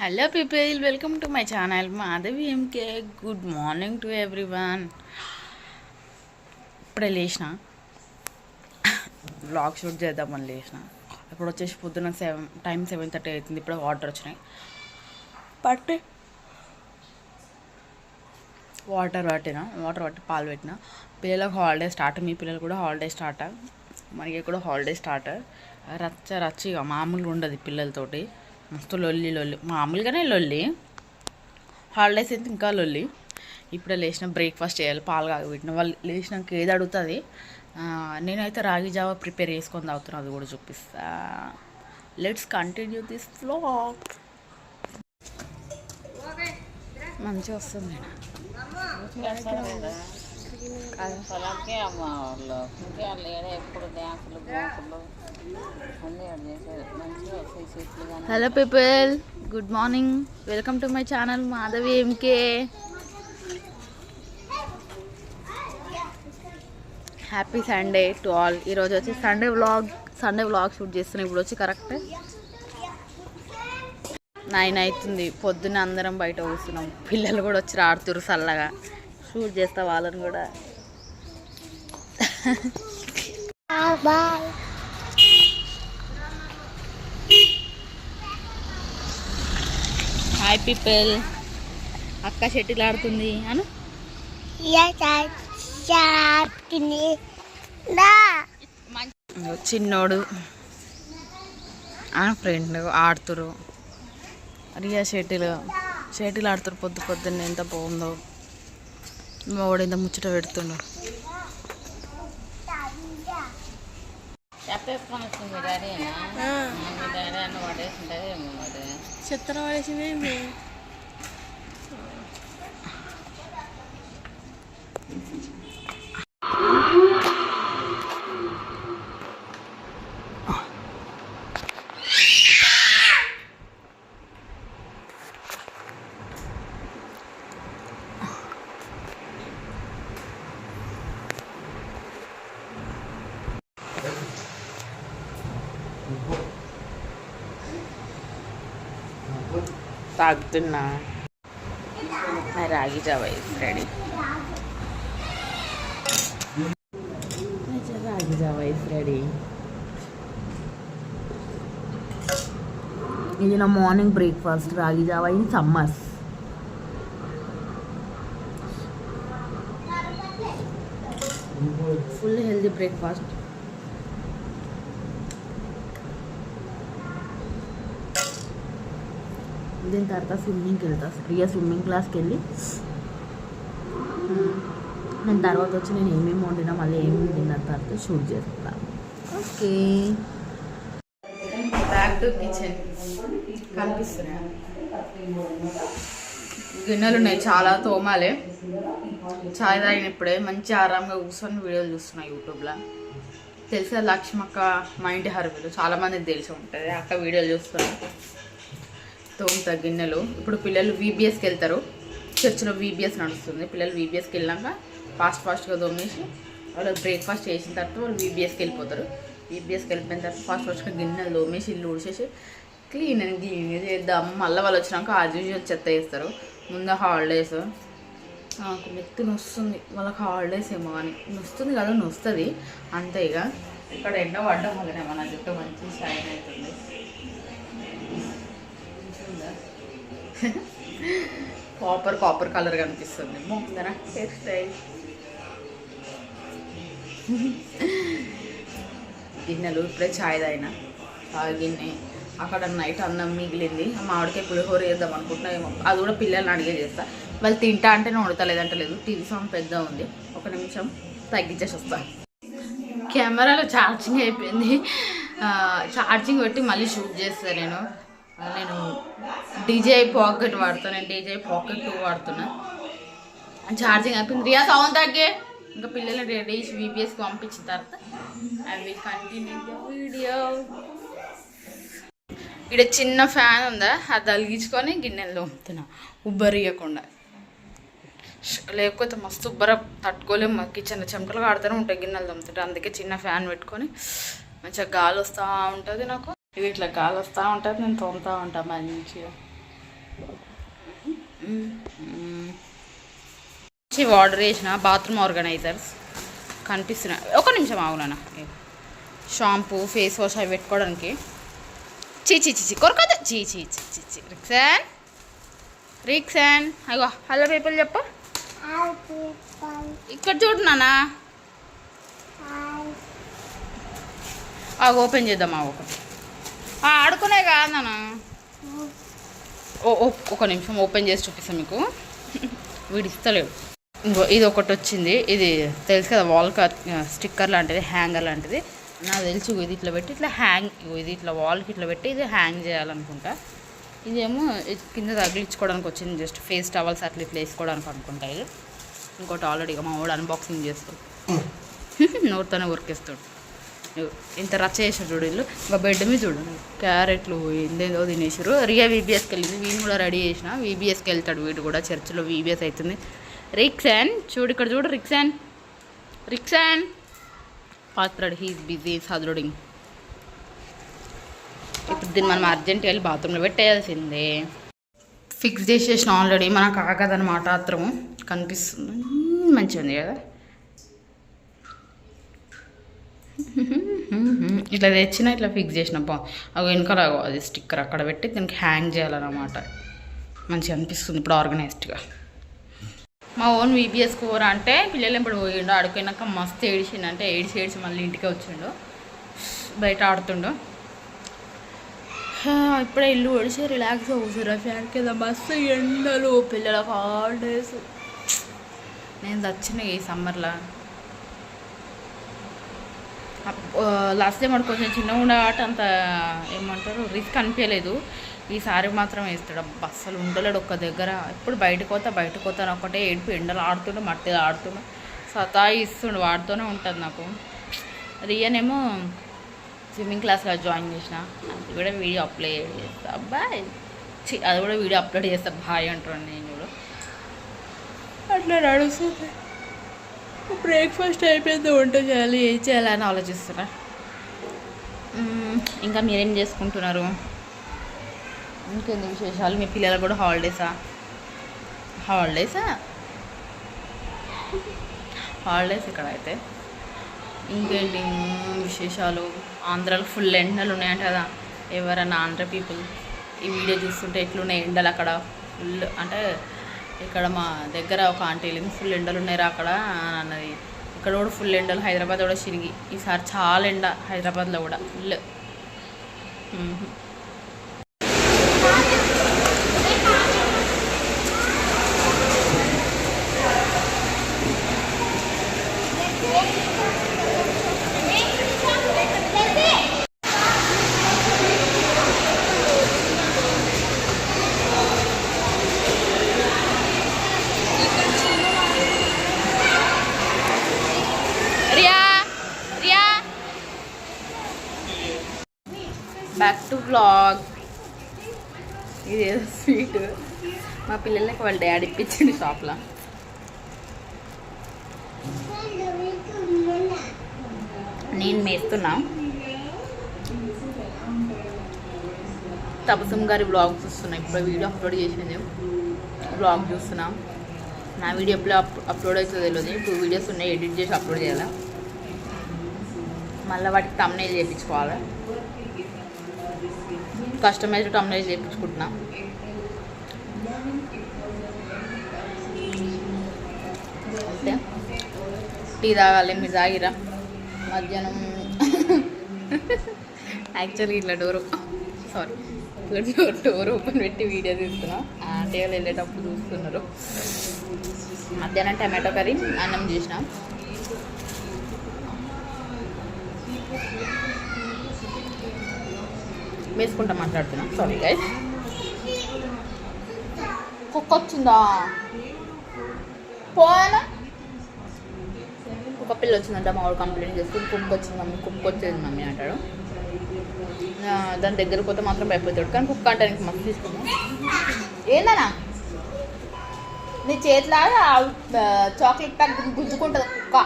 Hello people welcome to my channel Madhavi MK good morning to everyone ఇప్పుడే లేచిన. Blog shoot చేద్దామని లేచిన. ఇప్పుడు వచ్చేసి పొద్దున సెవెన్ టైం సెవెన్ థర్టీ అవుతుంది. ఇప్పుడు వాటర్ వచ్చినాయి. పట్టి. వాటర్ పట్టిన. వాటర్ పట్టి పాలు పెట్టిన. పిల్లలకు హాలిడే స్టార్ట్ మీ పిల్లలు కూడా హాలిడే స్టార్ట్ మనకి కూడా హాలిడే స్టార్ట్ రచ్చ రచ్చ ఇక మామూలుగా ఉండదు పిల్లలతోటి. మస్తు లొల్లి లొల్లి. మామూలుగానే లొల్లి. హాలిడేస్ అయితే ఇంకా లొల్లి. ఇప్పుడే లేచిన బ్రేక్ఫాస్ట్ చేయాలి పాలు కాగబెట్టిన. వాళ్ళు లేచినాక ఏది అడుగుతుంది? నేనైతే రాగి జావా ప్రిపేర్ చేసుకొని తాగుతున్నా అది కూడా చూపిస్తా. లెట్స్ కంటిన్యూ దిస్ ఫ్లాగ్ మంచిగా వస్తుంది. పొలంకే అమ్మ వాళ్ళు ఇంకే వాళ్ళు ఎప్పుడు డ్యాన్సులు అన్నీ చేసేది. మంచిగా వస్తాయి కానీ. Hello people good morning. Welcome to my channel Madhavi MK happy Sunday to all ఈరోజు వచ్చి Sunday vlog Sunday vlog shoot చేస్తున్నాను ఇప్పుడు వచ్చి కరెక్ట్ నైన్ అవుతుంది. పొద్దున్న అందరం బయట కూర్చున్నాం. పిల్లలు కూడా వచ్చి ఆడుతురు చల్లగా. షూట్ చేస్తా వాళ్ళని కూడా. హాయ్ పీపుల్ అక్క షెటిల్ ఆడుతుంది. అను. చిన్నోడు. ఆ ఫ్రెండ్ ఆడుతురు. రియా షటిల్. షటిల్ ఆడుతురు పొద్దు పొద్దున్న ఎంత బాగుందో. మా వాడు ఎంత ముచ్చట పెడుతుండు. చెప్పేసుకొని వచ్చింది మీ డాడీనా మీ డాడీ అన్న పడేసింటుంది ఏమో మరి చెత్తన పడేసింది తాగుతున్నా. రాగి జావ రెడీ రాగి జావ రెడీ ఇది నా మార్నింగ్ బ్రేక్ఫాస్ట్ రాగి జావ in summers full healthy breakfast దీని తర్వాత స్విమ్మింగ్కి వెళ్తా. ప్రియా స్విమ్మింగ్ క్లాస్కి వెళ్ళి నేను తర్వాత వచ్చి నేను ఏమేమి వండినా మళ్ళీ ఏమేమి తిన్న తర్వాత షూట్ చేస్తా. ఓకే. బ్యాక్ టు కిచెన్ కనిపిస్తున్నాయి? గిన్నెలు ఉన్నాయి చాలా తోమాలే. చాయ్ తాగిన ఇప్పుడే మంచి ఆరాంగా కూర్చొని వీడియోలు చూస్తున్నా యూట్యూబ్లో తెలిసే లక్ష్మక్క మా ఇంటి హర్వీలు చాలా మందికి తెలిసి ఉంటుంది. అక్క వీడియోలు చూస్తున్నాను తోముతా గిన్నెలు. ఇప్పుడు పిల్లలు వీబీఎస్కి వెళ్తారు. చర్చిలో వీబీఎస్ నడుస్తుంది. పిల్లలు వీబీఎస్కి వెళ్ళాక ఫాస్ట్ ఫాస్ట్గా తోమేసి వాళ్ళు బ్రేక్ఫాస్ట్ చేసిన తర్వాత వాళ్ళు వీబీఎస్కి వెళ్ళిపోతారు. వీబీఎస్కి వెళ్ళిపోయిన తర్వాత ఫాస్ట్ ఫాస్ట్గా గిన్నెలు తోమేసి ఇల్లు ఊడిచేసి క్లీన్ అండ్ క్లీన్ చేద్దాం. మళ్ళీ వాళ్ళు వచ్చినాక యాజ్ యూజువల్ చెత్త వేస్తారు. ముందు హాలిడేస్ నాకు నెత్తి నొస్తుంది. వాళ్ళకి హాలిడేస్ ఏమో అని. నొస్తుంది కదా నొస్తుంది. అంతే ఇక. ఇక్కడ ఎండ పడ్డం వల్లనే మన జుట్టు మంచి షైన్ అవుతుంది. కాపర్ కాపర్ కలర్ కనిపిస్తుంది. హెయిర్ స్టైల్ గిన్నెలు ఇప్పుడే చాయ్ తాగిన. ఆ గిన్నె. అక్కడ నైట్ అన్నం మిగిలింది. మామిడికాయ పులిహోర వేద్దాం అనుకుంటున్నా ఏమో. అది కూడా పిల్లల్ని అడిగే చేస్తా. వాళ్ళు తింటా అంటే వండుతా లేదంటే లేదు. టీవీ సౌండ్ పెద్ద ఉంది. ఒక నిమిషం తగ్గించేసి వస్తా కెమెరాలో ఛార్జింగ్ అయిపోయింది. ఛార్జింగ్ పెట్టి మళ్ళీ షూట్ చేస్తాను నేను. నేను డీజే పాకెట్ వాడుతాను నేను డీజే పాకెట్ టూ వాడుతున్నా. ఛార్జింగ్ అయిపోయింది. రియా సౌండ్ తగ్గే. ఇంకా పిల్లలు రెడీ చేసి పంపించిన తర్వాత ఐ విల్ కంటిన్యూ వీడియో ఇక్కడ చిన్న ఫ్యాన్ ఉందా? అది తలిగించుకొని గిన్నెలు తోముతున్నా. ఉబ్బరియకుండా లేకపోతే మస్తు ఉబ్బర. తట్టుకోలేము మా కిచెన్ చెమటలు ఆడుతూనే ఉంటాయి గిన్నెలు తమ్ముతుంటే అందుకే చిన్న ఫ్యాన్ పెట్టుకొని మంచిగా గాలి వస్తూ ఉంటుంది నాకు. ఇది ఇట్లా గాలి వస్తూ ఉంటుంది నేను తోముతూ ఉంటాను మంచిగా మంచి ఆర్డర్ చేసిన బాత్రూమ్ ఆర్గనైజర్స్ కనిపిస్తున్నాయి ఒక నిమిషం ఆగునా షాంపూ ఫేస్ వాష్ అవి పెట్టుకోవడానికి. చీ చీ చీ చీ కొరకదు. చీ చీ చీ చీ చీ రిక్సాన్. రిక్సాన్. అయ్యో హలో పేపర్ చెప్పు. ఇక్కడ చూడు నానా ఓపెన్ చేద్దాం ఆ ఒకటి ఆడుకునే కాదు నాన్న. ఓ ఒక నిమిషం ఓపెన్ చేసి చూపిస్తాను మీకు. వీడు ఇస్తలేడు ఇంకో ఇది ఒకటి వచ్చింది. ఇది తెలుసు కదా వాల్ స్టిక్కర్ లాంటిది హ్యాంగర్ లాంటిది. నాకు తెలుసు ఇది ఇట్లా పెట్టి ఇట్లా హ్యాంగ్ ఇది ఇట్లా వాల్కి ఇట్లా పెట్టి ఇది హ్యాంగ్ చేయాలనుకుంటా. ఇదేమో కింద తగిలించుకోవడానికి వచ్చింది జస్ట్ ఫేస్ టవల్స్ అట్లా ఇట్లా వేసుకోవడానికి అనుకుంటా ఇది. ఇంకోటి ఆల్రెడీ మా వాడు అన్బాక్సింగ్ చేస్తాడు. నోరుతోనే ఉరికేస్తాడు. ఇంత రచ్చ చేసాడు చూడు వీళ్ళు. ఇంకా బెడ్ మీద చూడు. క్యారెట్లు ఏందేదో తినేసారు రియా వీబీఎస్కి వెళ్ళింది. వీడిని కూడా రెడీ చేసిన. వీబీఎస్కి వెళ్తాడు వీడు కూడా. చర్చిలో వీబీఎస్ అవుతుంది. రిక్సాన్. చూడు ఇక్కడ చూడు రిక్సాన్. రిక్సాన్. పాత్రడు. హీస్ బిజీ సదురుడింగ్ ఇప్పుడు దీన్ని మనం అర్జెంట్ వెళ్ళి బాత్రూంలో పెట్టేయాల్సిందే. ఫిక్స్ చేసేసిన ఆల్రెడీ మనకు ఆగదనమాట ఆత్రము కనిపిస్తుంది. మంచిగా ఉంది కదా. ఇట్లా తెచ్చిన ఇట్లా ఫిక్స్ చేసిన బా అవి వెనకాల అది స్టిక్కర్ అక్కడ పెట్టి దీనికి హ్యాంగ్ చేయాలన్నమాట. మంచిగా అనిపిస్తుంది ఇప్పుడు ఆర్గనైజ్డ్గా మా ఓన్ వీబీఎస్ కూర అంటే పిల్లలు ఇప్పుడు పోయిండు ఆడుకున్నాక మస్తు ఏడిచిండు అంటే ఏడిచి ఏడిచి మళ్ళీ ఇంటికి వచ్చిండు. బయట ఆడుతుండు. ఇప్పుడే ఇల్లు ఒడిచి రిలాక్స్ అవుతురా ఫ్యాన్ కింద మస్తు ఎండలు పిల్లలకు హాలిడేస్ నేను చచ్చిన ఈ సమ్మర్లో లాస్ట్ టైం వాడు కొంచెం చిన్నగా ఉండే అంత ఏమంటారు రిస్క్ అనిపించలేదు. ఈసారి మాత్రం వేస్తాడు. అస్సలు ఉండలేడు ఒక్క దగ్గర. ఎప్పుడు బయటకు పోతా బయటకు పోతా అని ఒకటే ఏడుపు. ఎండలు ఆడుతుండు మట్టి ఆడుతుండు. సతాయి ఇస్తుండు వాడుతూనే ఉంటుంది నాకు. రియనేమో స్విమ్మింగ్ క్లాస్లో జాయిన్ చేసిన. అది కూడా వీడియో అప్లోడ్ చేస్తా. అబ్బాయి అది కూడా వీడియో అప్లోడ్ చేస్తా. బాయ్ అంటాను నేను కూడా. అట్లా నడుస్తుంది. బ్రేక్ఫాస్ట్ అయిపోయింది వంట చేయాలి ఏం చేయాలని ఆలోచిస్తున్నా. మ్మ్, ఇంకా మీరేం చేసుకుంటున్నారు? ఇంకేంది విశేషాలు? మీ పిల్లలకు కూడా హాలిడేసా? హాలిడేసా? హాలిడేస్ ఇక్కడ అయితే ఇంకేంటి విశేషాలు? ఆంధ్రాలో ఫుల్ ఎండలు ఉన్నాయంట కదా. ఎవరన్నా ఆంధ్ర పీపుల్ ఈ వీడియో చూస్తుంటే ఎట్లున్నాయి ఎండలు అక్కడ? ఫుల్ అంటే ఇక్కడ మా దగ్గర ఒక ఆంటీ ఫుల్ ఎండలు ఉన్నాయిరా అక్కడ అన్నది. ఇక్కడ కూడా ఫుల్ ఎండలు. హైదరాబాద్ కూడా చిరిగి ఈసారి చాలా ఎండ హైదరాబాద్లో కూడా. ఫుల్ మ్మ్. రియా రియా బ్లాగ్ వ్లాగ్ ఇది ఏదో స్వీట్ మా పిల్లలకి వాళ్ళ డాడీ ఇప్పించండి షాప్లో నేను మేస్తున్నా. తపసం గారి బ్లాగ్ చూస్తున్నా. ఇప్పుడు వీడియో అప్లోడ్ చేసింది. బ్లాగ్ చూస్తున్నా. నా వీడియో ఎప్పుడు అప్ అప్లోడ్ అవుతుందో తెలియదు టూ వీడియోస్ ఉన్నాయి ఎడిట్ చేసి అప్లోడ్ చేయాలా? మళ్ళీ వాటికి తమ్నైల్ చేయించుకోవాలి? కస్టమైజ్డ్ తమ్నైల్ చేయించుకుంటున్నా. అంతే. టీ తాగాలి మీరు తాగిరా? మధ్యాహ్నం. యాక్చువల్లీ ఇట్లా డోర్ సారీ ఇట్లా డోర్ డోర్ ఓపెన్ పెట్టి వీడియో తీస్తున్నా. ఆంటీ వాళ్ళు వెళ్ళేటప్పుడు చూస్తున్నారు. మధ్యాహ్నం టమాటో కర్రీ అన్నం చేసిన. వేసుకుంటా మాట్లాడుతున్నా. సారీ గైస్ కుక్క వచ్చిందా పోనా ఒక పిల్ల వచ్చిందంట మా వాడు కంప్లైంట్ చేసుకుని కుక్క వచ్చింది మమ్మీ కుక్క వచ్చేది మమ్మీ అంటాడు. దాని దగ్గర పోతే మాత్రం భయపోతాడు కానీ కుక్క అంటే మస్తు తీసుకున్నాం. ఏందన్నా? నీ చేతిలో చాక్లెట్ ప్యాక్ గుంజుకుంటుంది కుక్క.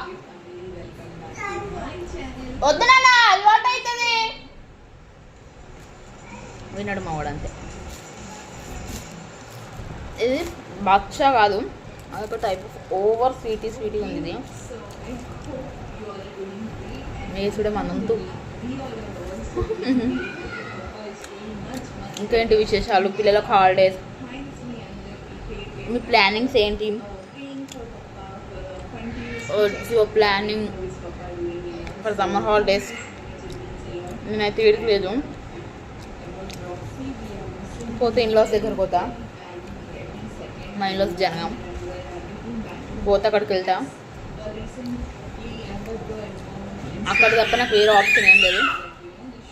వద్దు నాన్న అలవాటు అయితే విన్నాడు మా వాడు అంతే. ఇది బాక్షా కాదు అదొక type of over sweety sweety ఉంది ఇది మేసుడే మనంతు ఇంకేంటి విశేషాలు? పిల్లలకు హాలిడేస్ మీ ప్లానింగ్స్ ఏంటి? Your planning for summer holidays నేనైతే ఇడికి లేదు. పోతే ఇన్లాస్ దగ్గర పోతా. మా ఇన్లాస్ జనగం. పోతే అక్కడికి వెళ్తా. అక్కడ తప్ప నాకు వేరే ఆప్షన్ ఏం లేదు.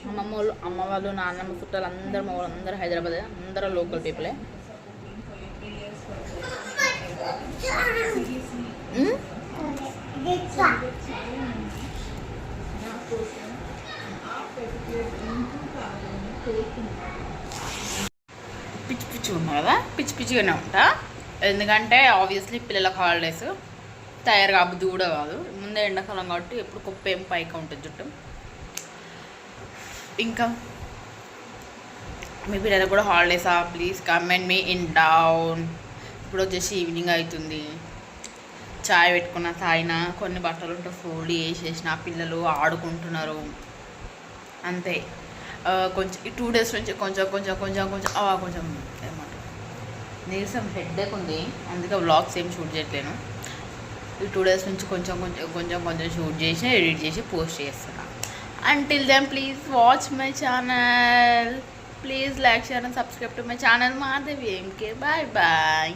అమ్మమ్మ వాళ్ళు అమ్మ వాళ్ళు నాన్నమ్మ చుట్టాలు అందరు మా వాళ్ళు అందరూ హైదరాబాద్. అందరూ లోకల్ పీపులే కోరుకుంటున్నాను పిచ్చి పిచ్చి ఉన్నా కదా? పిచ్చి పిచ్చిగానే ఉంటా. ఎందుకంటే ఆబ్వియస్లీ పిల్లలకు హాలిడేస్ తయారు కాబుద్ది కూడా కాదు. ముందే ఎండాకాలం కాబట్టి ఎప్పుడు కుప్ప ఏం పైకి ఉంటుంది జుట్టు. ఇంకా మీ పిల్లలకు కూడా హాలిడేసా ప్లీజ్ కమెంట్ మీ ఇన్ డౌన్ ఇప్పుడు వచ్చేసి ఈవినింగ్ అవుతుంది. చాయ్ పెట్టుకున్న తాగిన కొన్ని బట్టలు ఉంటే ఫోల్డ్ చేసేసిన పిల్లలు ఆడుకుంటున్నారు. అంతే. కొంచెం ఈ టూ డేస్ నుంచి కొంచెం కొంచెం కొంచెం కొంచెం కొంచెం నీరసం హెడ్ఏక్ ఉంది. అందుకే వ్లాగ్స్ ఏం షూట్ చేయట్లేను. ఈ టూ డేస్ నుంచి కొంచెం కొంచెం కొంచెం కొంచెం షూట్ చేసి ఎడిట్ చేసి పోస్ట్ చేస్తున్నా. Until then please watch my channel please like share and subscribe to my channel Madhavi MK bye bye